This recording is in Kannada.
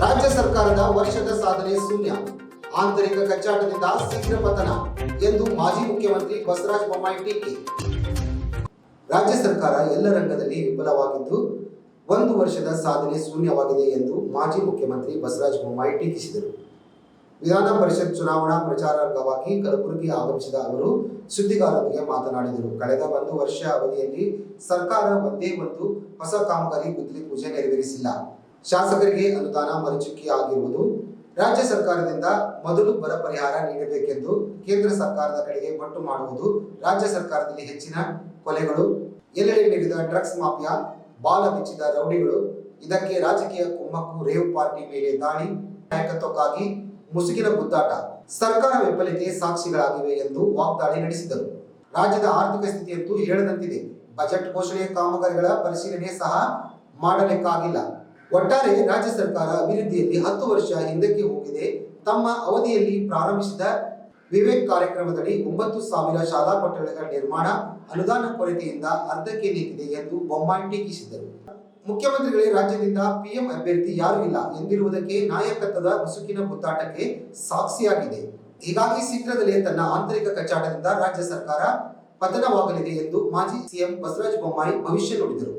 ರಾಜ್ಯ ಸರ್ಕಾರದ ವರ್ಷದ ಸಾಧನೆ ಶೂನ್ಯ. ಆಂತರಿಕ ಕಚ್ಚಾಟದಿಂದ ಶೀಘ್ರ ಪತನ ಎಂದು ಮಾಜಿ ಮುಖ್ಯಮಂತ್ರಿ ಬಸವರಾಜ ಬೊಮ್ಮಾಯಿ ಟೀಕೆ. ರಾಜ್ಯ ಸರ್ಕಾರ ಎಲ್ಲ ರಂಗದಲ್ಲಿ ವಿಫಲವಾಗಿದ್ದು, ಒಂದು ವರ್ಷದ ಸಾಧನೆ ಶೂನ್ಯವಾಗಿದೆ ಎಂದು ಮಾಜಿ ಮುಖ್ಯಮಂತ್ರಿ ಬಸವರಾಜ ಬೊಮ್ಮಾಯಿ ಟೀಕಿಸಿದರು. ವಿಧಾನ ಪರಿಷತ್ ಚುನಾವಣಾ ಪ್ರಚಾರ ಅಂಗವಾಗಿ ಕಲಬುರಗಿ ಆಗಮಿಸಿದ ಅವರು ಸುದ್ದಿಗಾರರಿಗೆ ಮಾತನಾಡಿದರು. ಕಳೆದ ಒಂದು ವರ್ಷ ಅವಧಿಯಲ್ಲಿ ಸರ್ಕಾರ ಒಂದೇ ಒಂದು ಹೊಸ ಕಾಮಗಾರಿ ಗುದ್ದಲಿ ಪೂಜೆ ನೆರವೇರಿಸಿಲ್ಲ. ಶಾಸಕರಿಗೆ ಅನುದಾನ ಮರುಚುಕ್ಕಿ ಆಗಿರುವುದು ರಾಜ್ಯ ಸರ್ಕಾರದಿಂದ ಮೊದಲು ಬರ ಪರಿಹಾರ ನೀಡಬೇಕೆಂದು ಕೇಂದ್ರ ಸರ್ಕಾರದ ಕಡೆಗೆ ಪಟ್ಟು ಮಾಡುವುದು ರಾಜ್ಯ ಸರ್ಕಾರದಲ್ಲಿ ಹೆಚ್ಚಿನ ಕೊಲೆಗಳು. ಎಲ್ಲೆಡೆ ನೀಡಿದ ಡ್ರಗ್ಸ್ ಮಾಫಿಯಾ, ಬಾಲ ಬಿಚ್ಚಿದ ರೌಡಿಗಳು, ಇದಕ್ಕೆ ರಾಜಕೀಯ ಕುಮ್ಮಕ್ಕು ರೇವ್ ಪಾರ್ಟಿ ಮೇಲೆ ದಾಳಿ, ನಾಯಕತ್ವಕ್ಕಾಗಿ ಮುಸುಕಿನ ಗುದ್ದಾಟ. ಸರ್ಕಾರ ವಿಫಲತೆ ಸಾಕ್ಷಿಗಳಾಗಿವೆ ಎಂದು ವಾಗ್ದಾಳಿ ನಡೆಸಿದರು. ರಾಜ್ಯದ ಆರ್ಥಿಕ ಸ್ಥಿತಿಯಂತೂ ಹೇಳದಂತಿದೆ. ಬಜೆಟ್ ಘೋಷಣೆ ಕಾಮಗಾರಿಗಳ ಪರಿಶೀಲನೆ ಸಹ ಮಾಡಲಿಕ್ಕಾಗಿಲ್ಲ ಒಟ್ಟಾರೆ ರಾಜ್ಯ ಸರ್ಕಾರ ಅಭಿವೃದ್ಧಿಯಲ್ಲಿ ಹತ್ತು ವರ್ಷ ಹಿಂದಕ್ಕೆ ಹೋಗಿದೆ. ತಮ್ಮ ಅವಧಿಯಲ್ಲಿ ಪ್ರಾರಂಭಿಸಿದ ವಿವೇಕ್ ಕಾರ್ಯಕ್ರಮದಡಿ ಒಂಬತ್ತು ಸಾವಿರ ಶಾಲಾ ಕಟ್ಟಡಗಳ ನಿರ್ಮಾಣ, ಅನುದಾನ ಕೊರತೆಯಿಂದ ಅರ್ಧಕ್ಕೆ ನಿಂತಿದೆ ಎಂದು ಬೊಮ್ಮಾಯಿ ಟೀಕಿಸಿದರು. ಮುಖ್ಯಮಂತ್ರಿಗಳೇ ರಾಜ್ಯದಿಂದ ಪಿಎಂ ಅಭ್ಯರ್ಥಿ ಯಾರೂ ಇಲ್ಲ ಎಂದಿರುವುದಕ್ಕೆ ನಾಯಕತ್ವದ ಮುಸುಕಿನ ಮುತ್ತಾಟಕ್ಕೆ ಸಾಕ್ಷಿಯಾಗಿದೆ. ಹೀಗಾಗಿ ಶೀಘ್ರದಲ್ಲೇ ತನ್ನ ಆಂತರಿಕ ಕಚ್ಚಾಟದಿಂದ ರಾಜ್ಯ ಸರ್ಕಾರ ಪತನವಾಗಲಿದೆ ಎಂದು ಮಾಜಿ ಸಿಎಂ ಬಸವರಾಜ ಬೊಮ್ಮಾಯಿ ಭವಿಷ್ಯ ನುಡಿದರು.